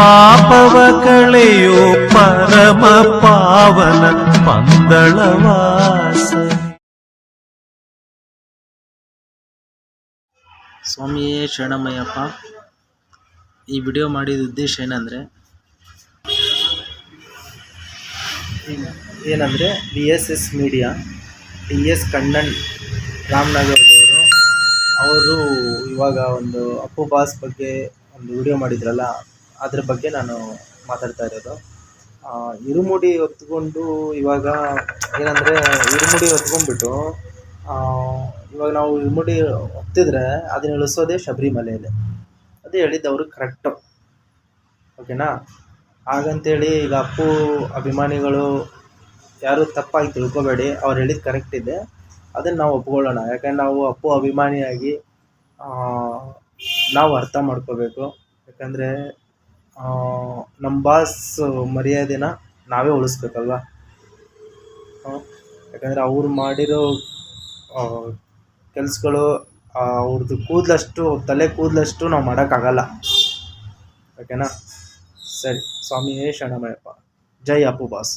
ಪಾಪವ ಕಳೆಯೋ ಪರಮ ಪಾವನ ಪಂದಳವಾಸ ಸ್ವಾಮಿಯೇ ಶರಣಮಯ್ಯಪ್ಪ, ಈ ವಿಡಿಯೋ ಮಾಡಿದ ಉದ್ದೇಶ ಏನಂದರೆ ಏನಂದರೆ B S S media T S Kannan ರಾಮನಗರದವರು ಅವರು ಇವಾಗ ಒಂದು ಅಪ್ಪು ಬಾಸ್ ಬಗ್ಗೆ ಒಂದು ವಿಡಿಯೋ ಮಾಡಿದ್ರಲ್ಲ ಅದ್ರ ಬಗ್ಗೆ ನಾನು ಮಾತಾಡ್ತಾ ಇರೋದು. ಇರುಮುಡಿ ಹೊತ್ಕೊಂಡು ಇವಾಗ ಏನಂದರೆ, ಇರುಮುಡಿ ಹೊತ್ಕೊಂಡ್ಬಿಟ್ಟು ಇವಾಗ ನಾವು ಇರುಮುಡಿ ಹೊತ್ತಿದ್ರೆ ಅದನ್ನ ಇಳಿಸೋದೇ ಶಬರಿಮಲೆಯಲ್ಲಿ ಅದೇ ಹೇಳಿದ್ದು ಅವರು ಕರೆಕ್ಟು ಓಕೆನಾ ಹಾಗಂತೇಳಿ ಈಗ ಅಪ್ಪು, ಅಭಿಮಾನಿಗಳು ಯಾರು ತಪ್ಪಾಗಿ ತಿಳ್ಕೊಬೇಡಿ, ಅವ್ರು ಹೇಳಿದ್ದು ಕರೆಕ್ಟ್ ಇದೆ. ಅದನ್ನು ನಾವು ಒಪ್ಕೊಳ್ಳೋಣ. ಯಾಕಂದ್ರೆ ನಾವು ಅಪ್ಪು ಅಭಿಮಾನಿಯಾಗಿ ನಾವು ಅರ್ಥ ಮಾಡ್ಕೋಬೇಕು. ಯಾಕಂದರೆ ನಮ್ಮ ಬಾಸ್ ಮರ್ಯಾದೆನ ನಾವೇ ಉಳಿಸ್ಬೇಕಲ್ವ? ಯಾಕಂದರೆ ಅವ್ರು ಮಾಡಿರೋ ಕೆಲಸಗಳು ಅವ್ರದ್ದು ಕೂದಲಷ್ಟು ತಲೆ ಕೂದಲಷ್ಟು ನಾವು ಮಾಡೋಕ್ಕಾಗಲ್ಲ. ಓಕೆನಾ? ಸರಿ ಸ್ವಾಮಿಯೇ ಶರಣಮಯಪ್ಪ ಜೈ ಅಪ್ಪು ಬಾಸ್